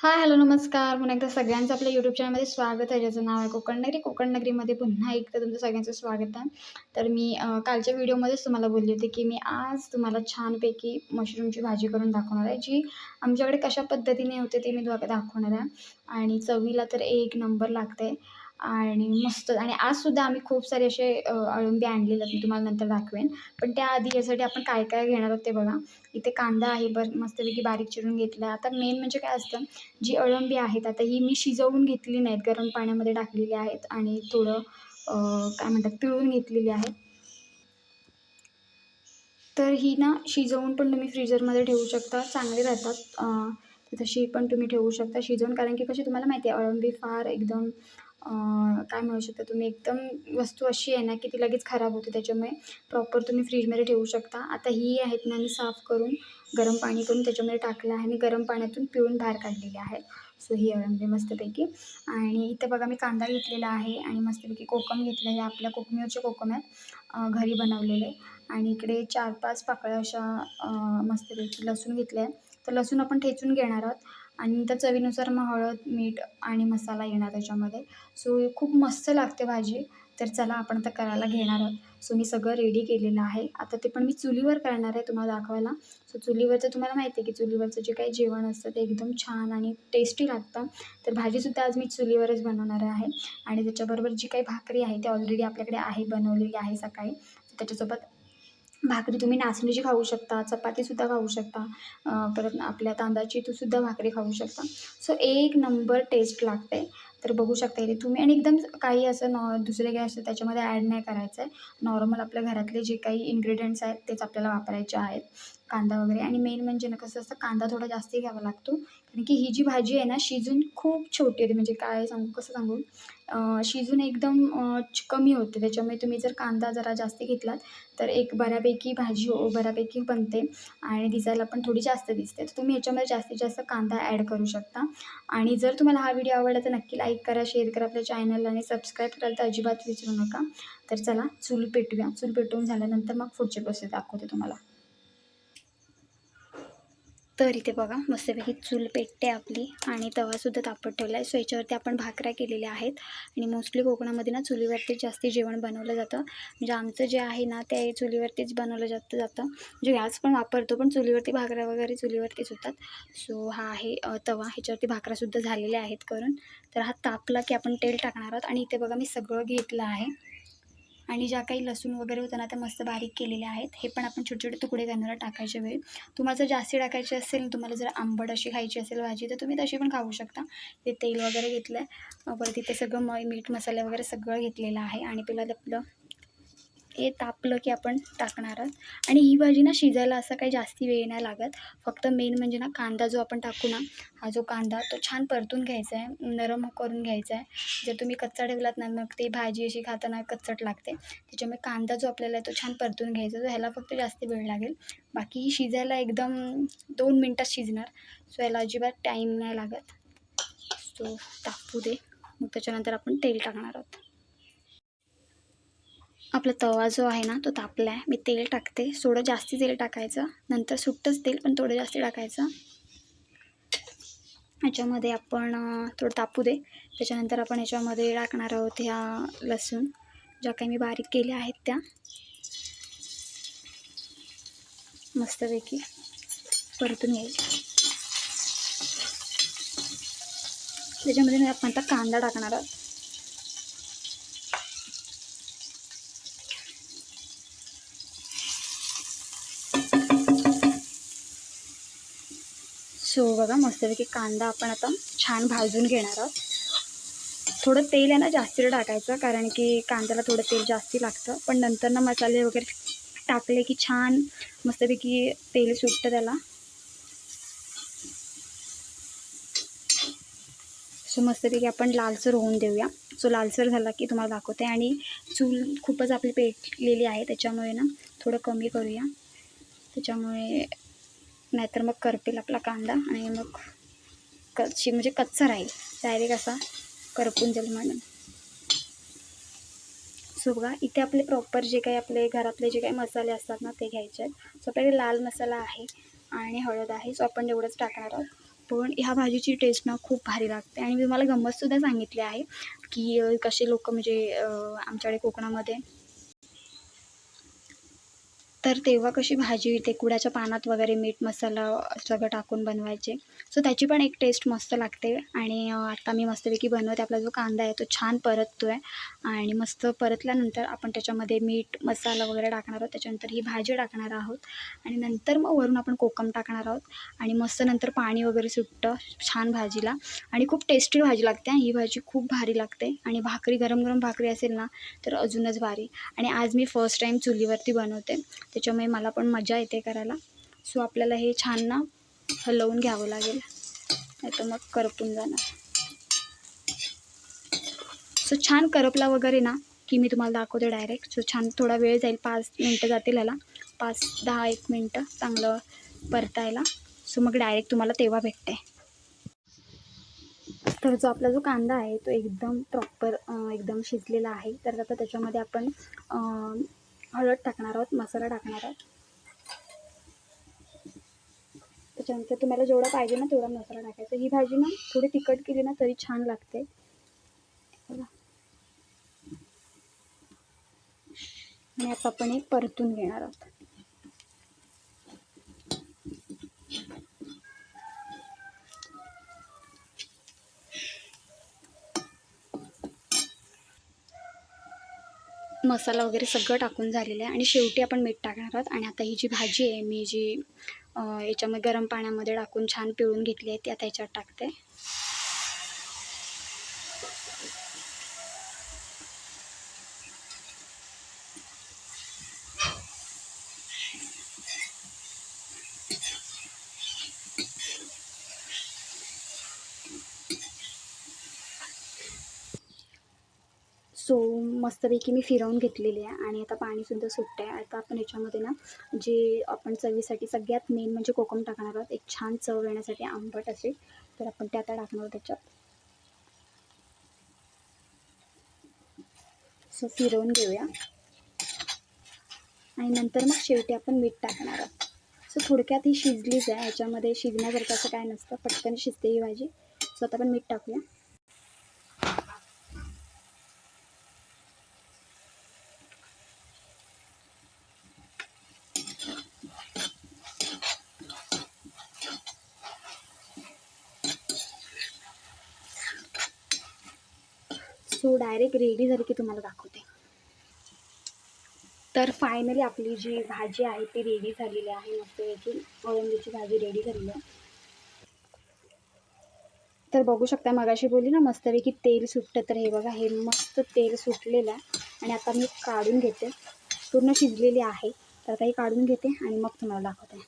Hi hello नमस्कार. पुन्हा एकदा सगळ्यांचं आपल्या यूट्यूब चॅनलमध्ये स्वागत आहे. ज्याचं नाव आहे कोकण नगरी. कोकण नगरीमध्ये पुन्हा एकदा तुमचं सगळ्यांचं स्वागत आहे. तर मी कालच्या व्हिडिओमध्येच तुम्हाला बोलली होती की मी आज तुम्हाला छानपैकी मशरूमची भाजी करून दाखवणार आहे जी आमच्याकडे कशा पद्धतीने होते ते मी तुम्हाला दाखवणार आहे. आणि चवीला तर एक नंबर लागते. आणि मस्त. आणि आजसुद्धा आम्ही खूप सारे असे अळंबी आणलेले आहेत मी तुम्हाला नंतर दाखवेन. पण त्याआधी यासाठी आपण काय काय घेणार आहोत ते बघा. इथे कांदा आहे बर मस्तपैकी बारीक चिरून घेतला. आता मेन म्हणजे काय असतं जी अळंबी आहेत आता ही मी शिजवून घेतली नाहीत गरम पाण्यामध्ये टाकलेली आहेत आणि थोडं काय म्हणतात पिळून घेतलेली आहेत. तर ही ना शिजवून पण तुम्ही फ्रीजरमध्ये ठेवू शकता चांगले राहतात. तशी पण तुम्ही ठेवू शकता शिजवून. कारण की कशी तुम्हाला माहिती आहे अळंबी फार एकदम काय म्हणू शकता तुम्ही एकदम वस्तू अशी आहे ना की ती लगेच खराब होते त्याच्यामुळे प्रॉपर तुम्ही फ्रीजमध्ये ठेवू शकता. आता ही आहेत ना मी साफ करून गरम पाणी करून त्याच्यामध्ये टाकलं आहे आणि गरम पाण्यातून पिळून बाहेर काढलेली आहे. सो ही अळंबी मस्तपैकी. आणि इथे बघा मी कांदा घेतलेला आहे आणि मस्तपैकी कोकम घेतलं आहे. आपल्या कोकमीवरचे कोकम आहेत घरी बनवलेले. आणि इकडे चार पाच पाकळ्या अशा मस्तपैकी लसूण घेतले आहे तर लसूण आपण ठेचून घेणार आहोत. आणि त्या चवीनुसार मग हळद मीठ आणि मसाला येणार त्याच्यामध्ये. सो खूप मस्त लागते भाजी. तर चला आपण आता करायला घेणार आहोत. सो मी सगळं रेडी केलेलं आहे. आता ते पण मी चुलीवर करणार आहे तुम्हाला दाखवायला. सो चुलीवरचं तुम्हाला माहिती आहे की चुलीवरचं जे काही जेवण असतं ते एकदम छान आणि टेस्टी लागतं. तर भाजीसुद्धा आज मी चुलीवरच बनवणार आहे. आणि त्याच्याबरोबर जी काही भाकरी आहे ती ऑलरेडी आपल्याकडे आहे बनवलेली आहे सकाळी. त्याच्यासोबत भाकरी तुम्ही नाचणीची खाऊ शकता चपातीसुद्धा खाऊ शकता परत आपल्या तांदळाची तू सुद्धा भाकरी खाऊ शकता. सो एक नंबर टेस्ट लागते. तर बघू शकता इथे तुम्ही. आणि एकदम काही असं नॉ दुसरे काही असतं त्याच्यामध्ये ॲड नाही करायचं आहे नॉर्मल आपल्या घरातले जे काही इन्ग्रेडियंट्स आहेत तेच आपल्याला वापरायचे आहेत. कांदा वगैरे. आणि मेन म्हणजे ना कसं असतं कांदा थोडा जास्ती घ्यावा लागतो. कारण की ही जी भाजी आहे ना शिजून खूप छोटी होते. म्हणजे काय सांगू कसं सांगू? शिजून एकदम कमी होते. त्याच्यामुळे तुम्ही जर कांदा जरा जास्त घेतलात तर एक बऱ्यापैकी भाजी हो बऱ्यापैकी बनते आणि दिसायला पण थोडी जास्त दिसते. तर तुम्ही याच्यामध्ये जास्तीत जास्त कांदा ॲड करू शकता. आणि जर तुम्हाला हा व्हिडिओ आवडला तर नक्की लाईक करा शेअर करा आपल्या चॅनलला आणि सबस्क्राईब करायला तर अजिबात विसरू नका. तर चला चूल पेटूया. चूल पेटवून झाल्यानंतर मग पुढचे प्रोसेस दाखवते तुम्हाला. तर इथे बघा मस्तपैकी चूल पेटते आपली आणि तवासुद्धा तापत ठेवला आहे. सो याच्यावरती आपण भाकऱ्या केलेल्या आहेत आणि मोस्टली कोकणामध्ये ना चुलीवरतीच जास्ती जेवण बनवलं जातं. म्हणजे आमचं जे आहे ना ते चुलीवरतीच बनवलं जातं जातं. म्हणजे गॅस पण वापरतो पण चुलीवरती भाकऱ्या वगैरे चुलीवरतीच होतात. सो हा आहे तवा. ह्याच्यावरती भाकऱ्यासुद्धा झालेल्या आहेत करून. तर हा तापला की आपण तेल टाकणार आहोत. आणि इथे बघा मी सगळं घेतलं आहे. आणि ज्या काही लसूण वगैरे होतं ना त्या मस्त बारीक केलेल्या आहेत. हे पण आपण छोटे छोटे तुकडे करणार टाकायच्या वेळी. तुम्हाला जर जास्ती टाकायचे असेल तुम्हाला जर आंबट अशी खायची असेल भाजी तर तुम्ही तशी पण खाऊ शकता. ते तेल वगैरे घेतलं आहे परत तिथे सगळं म मीठ मसाले वगैरे सगळं घेतलेलं आहे. आणि पहिला आपलं हे तापलं की आपण टाकणार आहोत. आणि ही भाजी ना शिजायला असं काही जास्ती वेळ नाही लागत. फक्त मेन म्हणजे ना कांदा जो आपण टाकू ना हा जो कांदा तो छान परतून घ्यायचा आहे. नरम करून घ्यायचा आहे. जर तुम्ही कच्चा ठेवलात ना मग ती भाजी अशी खाताना कच्चट लागते. त्याच्यामुळे कांदा जो आपल्याला आहे तो छान परतून घ्यायचा तो ह्याला फक्त जास्त वेळ लागेल. बाकी ही शिजायला एकदम दोन मिनटात शिजणार. सो ह्याला अजिबात टाईम नाही लागत. सो तापू दे. मग त्याच्यानंतर आपण तेल टाकणार आहोत. आपला तवा जो आहे ना तो तापला आहे मी तेल टाकते. थोडं जास्ती तेल टाकायचं. नंतर सुट्टंच तेल पण थोडं जास्ती टाकायचं. ह्याच्यामध्ये आपण थोडं तापू दे. त्याच्यानंतर आपण ह्याच्यामध्ये टाकणार आहोत ह्या लसूण. ज्या काही मी बारीक केल्या आहेत त्या. मस्तपैकी परतून येईल त्याच्यामध्ये आपण आता कांदा टाकणार आहोत. सो बघा मस्तपैकी कांदा आपण आता छान भाजून घेणार आहोत. थोडं तेल आहे ना जास्तीला टाकायचं कारण की कांद्याला थोडं तेल जास्ती लागतं. पण नंतर ना मसाले वगैरे टाकले की छान मस्तपैकी तेल सुटतं त्याला. सो मस्तपैकी आपण लालसर होऊन देऊया. सो लालसर झाला की तुम्हाला दाखवते. आणि चूल खूपच आपली पेटलेली आहे त्याच्यामुळे ना थोडं कमी करूया. त्याच्यामुळे नाहीतर मग करपेल आपला कांदा आणि मग कच्ची म्हणजे कच्चा राहील. डायरेक्ट असा करपून जाईल म्हणून. सो बघा इथे आपले प्रॉपर जे काही आपले घरातले जे काही मसाले असतात ना ते घ्यायचे आहेत. सो आपल्याकडे लाल मसाला आहे आणि हळद आहे सो आपण एवढंच टाकणार आहोत. पण ह्या भाजीची टेस्ट ना खूप भारी लागते. आणि मी तुम्हाला गंमतसुद्धा सांगितली आहे की कसे लोक म्हणजे आमच्याकडे कोकणामध्ये तर तेव्हा कशी भाजी ते कुड्याच्या पानात वगैरे मीठ मसाला सगळं टाकून बनवायचे. सो त्याची पण एक टेस्ट मस्त लागते. आणि आता मी मस्तपैकी बनवते. आपला जो कांदा आहे तो छान परततो आहे आणि मस्त परतल्यानंतर आपण त्याच्यामध्ये मीठ मसाला वगैरे टाकणार आहोत. त्याच्यानंतर ही भाजी टाकणार आहोत. आणि नंतर मग वरून आपण कोकम टाकणार आहोत. आणि मस्त नंतर पाणी वगैरे सुटतं छान भाजीला. आणि खूप टेस्टी भाजी लागते ही. भाजी खूप भारी लागते. आणि भाकरी गरम गरम भाकरी असेल ना तर अजूनच भारी. आणि आज मी फर्स्ट टाईम चुलीवरती बनवते. त्याच्यामुळे मला पण मजा येते करायला. सो आपल्याला हे छान ना हलवून घ्यावं लागेल. नाही तर मग करपून जाणार. सो छान करपला वगैरे ना की मी तुम्हाला दाखवते डायरेक्ट सो छान थोडा वेळ जाईल पाच मिनटं जातील याला. पाच दहा एक मिनटं चांगलं परतायला. सो मग डायरेक्ट तुम्हाला तेव्हा भेटते. तर जो आपला जो कांदा आहे तो एकदम प्रॉपर एकदम शिजलेला आहे. तर आता त्याच्यामध्ये आपण हळद टाकणार आहोत मसाला टाकणार आहोत. त्याच्यानंतर तुम्हाला जेवढा पाहिजे ना तेवढा मसाला टाकायचा. ही भाजी ना थोडी तिखट केली ना तरी छान लागते. आणि आता आपण हे परतून घेणार आहोत. मसाला वगैरे सगळं टाकून झालेलं आहे आणि शेवटी आपण मीठ टाकणार आहोत. आणि आता ही जी भाजी आहे मी जी याच्यामध्ये गरम पाण्यामध्ये टाकून छान पिळून घेतली आहे ती आता याच्यात टाकते सो मस्तपैकी मी फिरवून घेतलेली आहे आणि आता पाणीसुद्धा सुटतं आहे आता आपण याच्यामध्ये ना जे आपण चवीसाठी सगळ्यात मेन म्हणजे कोकम टाकणार आहोत. एक छान चव येण्यासाठी आंबट असे. तर आपण ते आता टाकणार आहोत त्याच्यात. सो फिरवून घेऊया. आणि नंतर मग शेवटी आपण मीठ टाकणार आहोत. सो थोडक्यात ही शिजलीच आहे. ह्याच्यामध्ये शिजण्यासारखं असं काय नसतं. पटकन शिजते ही भाजी. सो आता आपण मीठ टाकूया. सो डायरेक्ट रेडी झाली की तुम्हाला दाखवते. तर फायनली आपली जी भाजी आहे ती रेडी झालेली आहे. मस्त याची भाजी रेडी झालेली आहे. तर बघू शकता मगाशी बोलली ना मस्तपैकी तेल सुटतं. तर हे बघा हे मस्त तेल सुटलेलं आहे. आणि आता मी काढून घेते. पूर्ण शिजलेली आहे. तर आता ही काढून घेते आणि मग तुम्हाला दाखवते.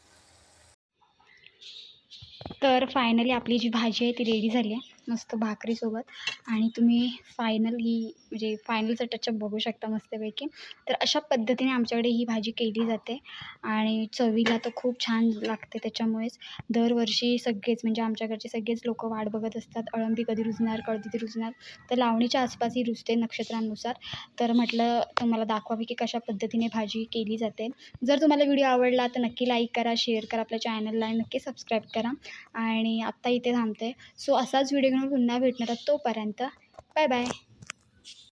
तर फायनली आपली जी भाजी आहे ती रेडी झाली आहे. मस्त भाकरीसोबत. आणि तुम्ही फायनल ही म्हणजे फायनलचा टचअप बघू शकता मस्तपैकी. तर अशा पद्धतीने आमच्याकडे ही भाजी केली जाते. आणि चवीला तर खूप छान लागते त्याच्यामुळेच. दरवर्षी सगळेच म्हणजे आमच्याकडचे सगळेच लोक वाट बघत असतात. अळंबी कधी रुजणार कधी रुजणार. तर लावणीच्या आसपास ही रुजते नक्षत्रांनुसार. तर म्हटलं तुम्हाला दाखवावी की कशा पद्धतीने भाजी केली जाते. जर तुम्हाला व्हिडिओ आवडला तर नक्की लाईक करा शेअर करा आपल्या चॅनलला नक्की सबस्क्राईब करा. आणि आत्ता इथे थांबते. सो असाच व्हिडिओ मित्रांनो पुन्हा भेटणार आहोत तोपर्यंत. Bye bye.